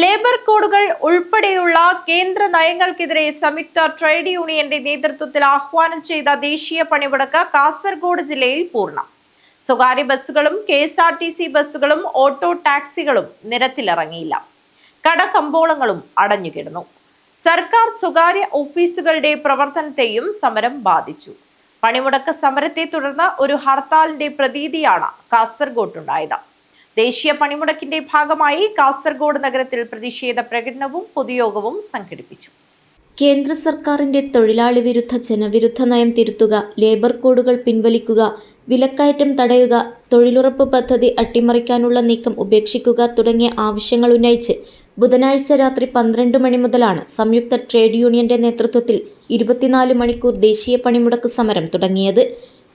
Labour കോഡുകൾ ഉൾപ്പെടെയുള്ള കേന്ദ്ര നയങ്ങൾക്കെതിരെ സംയുക്ത ട്രേഡ് യൂണിയന്റെ നേതൃത്വത്തിൽ ആഹ്വാനം ചെയ്ത ദേശീയ പണിമുടക്ക് കാസർഗോഡ് ജില്ലയിൽ പൂർണം. സ്വകാര്യ ബസ്സുകളും K S R T C ബസ്സുകളും ഓട്ടോ ടാക്സികളും നിരത്തിലിറങ്ങിയില്ല. കടകമ്പോളങ്ങളും അടഞ്ഞുകിടന്നു. സർക്കാർ സ്വകാര്യ ഓഫീസുകളുടെ പ്രവർത്തനത്തെയും സമരം ബാധിച്ചു. പണിമുടക്ക് സമരത്തെ തുടർന്ന് ഒരു ഹർത്താലിന്റെ പ്രതീതിയാണ് കാസർഗോട്ടുണ്ടായത്. ദേശീയ പണിമുടക്കിന്റെ ഭാഗമായി കാസർഗോഡ് നഗരത്തിൽ പ്രതിഷേധ പ്രകടനവും പൊതുയോഗവും സംഘടിപ്പിച്ചു. കേന്ദ്ര സർക്കാരിന്റെ തൊഴിലാളി വിരുദ്ധ ജനവിരുദ്ധ നയം തിരുത്തുക ലേബർ കോഡുകൾ പിൻവലിക്കുക വിലക്കയറ്റം തടയുക തൊഴിലുറപ്പ് പദ്ധതി അട്ടിമറിക്കാനുള്ള നീക്കം ഉപേക്ഷിക്കുക തുടങ്ങിയ ആവശ്യങ്ങൾ ഉന്നയിച്ച് ബുധനാഴ്ച രാത്രി പന്ത്രണ്ട് മണി മുതലാണ് സംയുക്ത ട്രേഡ് യൂണിയന്റെ നേതൃത്വത്തിൽ ഇരുപത്തിനാല് മണിക്കൂർ ദേശീയ പണിമുടക്ക് സമരം തുടങ്ങിയത്.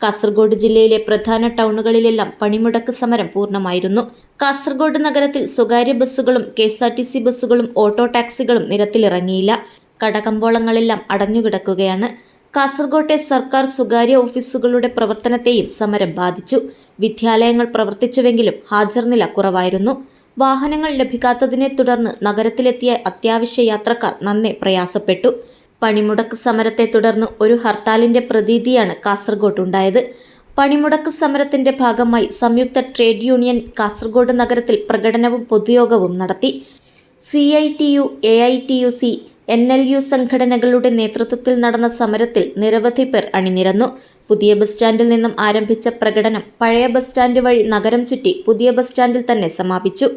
കാസർഗോഡ് ജില്ലയിലെ പ്രധാന ടൗണുകളിലെല്ലാം പണിമുടക്ക് സമരം പൂർണമായിരുന്നു. കാസർഗോഡ് നഗരത്തിൽ സ്വകാര്യ ബസ്സുകളും K S R T C ബസ്സുകളും ഓട്ടോ ടാക്സികളും നിരത്തിലിറങ്ങിയില്ല. കടകമ്പോളങ്ങളെല്ലാം അടഞ്ഞുകിടക്കുകയാണ്. കാസർഗോട്ടെ സർക്കാർ സ്വകാര്യ ഓഫീസുകളുടെ പ്രവർത്തനത്തെയും സമരം ബാധിച്ചു. വിദ്യാലയങ്ങൾ പ്രവർത്തിച്ചുവെങ്കിലും ഹാജർ നില കുറവായിരുന്നു. വാഹനങ്ങൾ ലഭിക്കാത്തതിനെ തുടർന്ന് നഗരത്തിലെത്തിയ അത്യാവശ്യ യാത്രക്കാർ നന്നെ പ്രയാസപ്പെട്ടു. പണിമുടക്ക് സമരത്തെ തുടർന്ന് ഒരു ഹർത്താലിന്റെ പ്രതീതിയാണ് കാസർഗോട്ടുണ്ടായത് പണിമുടക്ക് സമരത്തിന്റെ ഭാഗമായി സംയുക്ത ട്രേഡ് യൂണിയൻ കാസർഗോഡ് നഗരത്തിൽ പ്രകടനവും പൊതുയോഗവും നടത്തി. C I T U A I T U C N L U സംഘടനകളുടെ നേതൃത്വത്തിൽ നടന്ന സമരത്തിൽ നിരവധി പേർ അണിനിരന്നു. പുതിയ ബസ് സ്റ്റാൻഡിൽ നിന്നും ആരംഭിച്ച പ്രകടനം പഴയ ബസ് സ്റ്റാൻഡ് വഴി നഗരം ചുറ്റി പുതിയ ബസ് സ്റ്റാൻഡിൽ തന്നെ സമാപിച്ചു.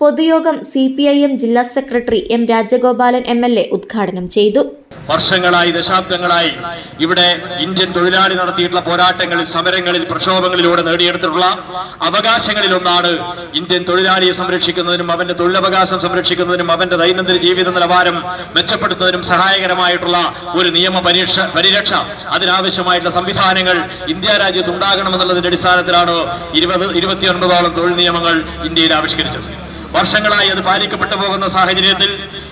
പൊതുയോഗം സി പി ഐ എം ജില്ലാ secretary M Rajagopalan M L A ഉദ്ഘാടനം ചെയ്തു വർഷങ്ങളായി ദശാബ്ദങ്ങളായി ഇവിടെ ഇന്ത്യൻ തൊഴിലാളി നടത്തിയിട്ടുള്ള പോരാട്ടങ്ങളിൽ സമരങ്ങളിൽ പ്രക്ഷോഭങ്ങളിലൂടെ നേടിയെടുത്തിട്ടുള്ള അവകാശങ്ങളിൽ ഒന്നാണ് ഇന്ത്യൻ തൊഴിലാളിയെ സംരക്ഷിക്കുന്നതിനും അവന്റെ തൊഴിലവകാശം സംരക്ഷിക്കുന്നതിനും അവന്റെ ദൈനംദിന ജീവിത നിലവാരം മെച്ചപ്പെടുത്തുന്നതിനും സഹായകരമായിട്ടുള്ള ഒരു നിയമ പരീക്ഷ പരിരക്ഷ അതിനാവശ്യമായിട്ടുള്ള സംവിധാനങ്ങൾ ഇന്ത്യ രാജ്യത്ത് ഉണ്ടാകണമെന്നുള്ളതിന്റെ അടിസ്ഥാനത്തിലാണ് ഇരുപത് ഇരുപത്തിയൊൻപതോളം തൊഴിൽ നിയമങ്ങൾ ഇന്ത്യയിൽ ആവിഷ്കരിച്ചത്. വർഷങ്ങളായി അത് പാലിക്കപ്പെട്ടു പോകുന്ന സാഹചര്യത്തിൽ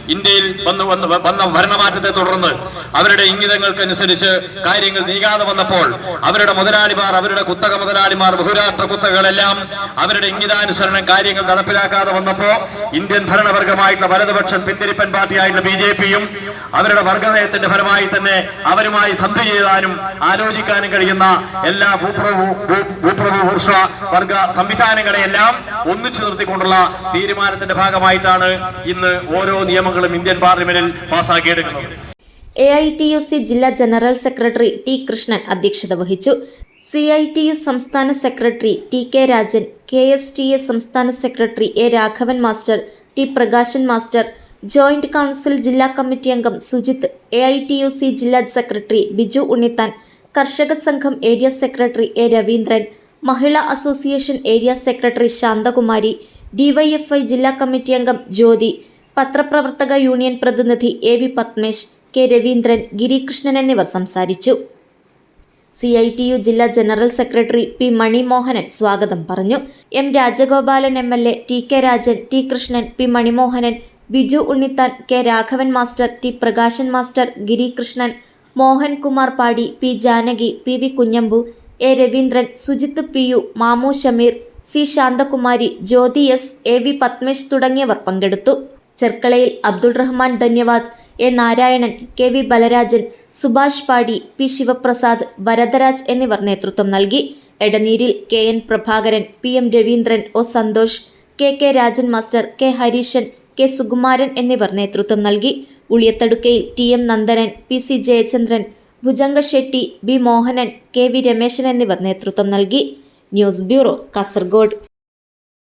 ഇന്ത്യയിൽ വന്ന് വന്ന് വന്ന ഭരണമാറ്റത്തെ തുടർന്ന് അവരുടെ ഇംഗിതങ്ങൾക്കനുസരിച്ച് കാര്യങ്ങൾ നീങ്ങാതെ വന്നപ്പോൾ അവരുടെ മുതലാളിമാർ അവരുടെ കുത്തക മുതലാളിമാർ ബഹുരാഷ്ട്ര കുത്തകളെല്ലാം അവരുടെ ഇംഗിതാനുസരണം കാര്യങ്ങൾ നടപ്പിലാക്കാതെ വന്നപ്പോ ഇന്ത്യൻ ഭരണവർഗമായിട്ടുള്ള വലതുപക്ഷം പിന്തിരിപ്പൻ പാർട്ടിയായിട്ടുള്ള ബി ജെ പിയും അവരുടെ വർഗനയത്തിന്റെ ഫലമായി തന്നെ അവരുമായി സന്ധി ചെയ്യാനും ആലോചിക്കാനും കഴിയുന്ന എല്ലാ ഭൂപ്രഭു ഭൂപ്രഭു പുരുഷ വർഗ സംവിധാനങ്ങളെയെല്ലാം ഒന്നിച്ചു നിർത്തിക്കൊണ്ടുള്ള തീരുമാനത്തിന്റെ ഭാഗമായിട്ടാണ് ഇന്ന് ഓരോ നിയമങ്ങളും ഇന്ത്യൻ പാർലമെന്റിൽ പാസ്സാക്കിയെടുക്കുന്നത് A I T U C ജില്ലാ ജനറൽ സെക്രട്ടറി ടി കൃഷ്ണൻ അധ്യക്ഷത വഹിച്ചു. സി ഐ ടി യു സംസ്ഥാന secretary T K Rajan K S T A സംസ്ഥാന secretary A Raghavan master T Prakashan master joint council ജില്ലാ കമ്മിറ്റി അംഗം Sujith A ജില്ലാ secretary Biju Unnithan Karshaka Sangham area secretary A Raveendran Mahila association area secretary Santhakumari DYFI ജില്ലാ committee അംഗം ജ്യോതി പത്രപ്രവർത്തക union പ്രതിനിധി A V Padmesh K Raveendran Girikrishnan എന്നിവർ സംസാരിച്ചു. C I T U ജില്ലാ ജനറൽ സെക്രട്ടറി പി മണിമോഹനൻ സ്വാഗതം പറഞ്ഞു. M Rajagopalan M L A T K Rajan T Krishnan P Manimohanan Biju Unnithan K Raghavan master T Prakashan master Girikrishnan Mohankumar Padi P Janaki P V Kunhambu A Raveendran Sujith P U Mamu Shameer C Santhakumari Jyothi S A V Padmesh തുടങ്ങിയവർ പങ്കെടുത്തു. ചെർക്കളയിൽ Abdul Rahman ധന്യവാദ് A Narayanan K V Balarajan Subhash Padi P Sivaprasad Varadaraj എന്നിവർ നേതൃത്വം നൽകി. എടനീരിൽ K N Prabhakaran P M Raveendran O Santhosh K K Rajan master K Hareeshan K Sukumaran എന്നിവർ നേതൃത്വം നൽകി. ഉളിയത്തടുക്കയിൽ T M Nandanan P C Jayachandran Bhujanga B Mohanan K V Rameshan എന്നിവർ നേതൃത്വം നൽകി. News bureau Kasaragod.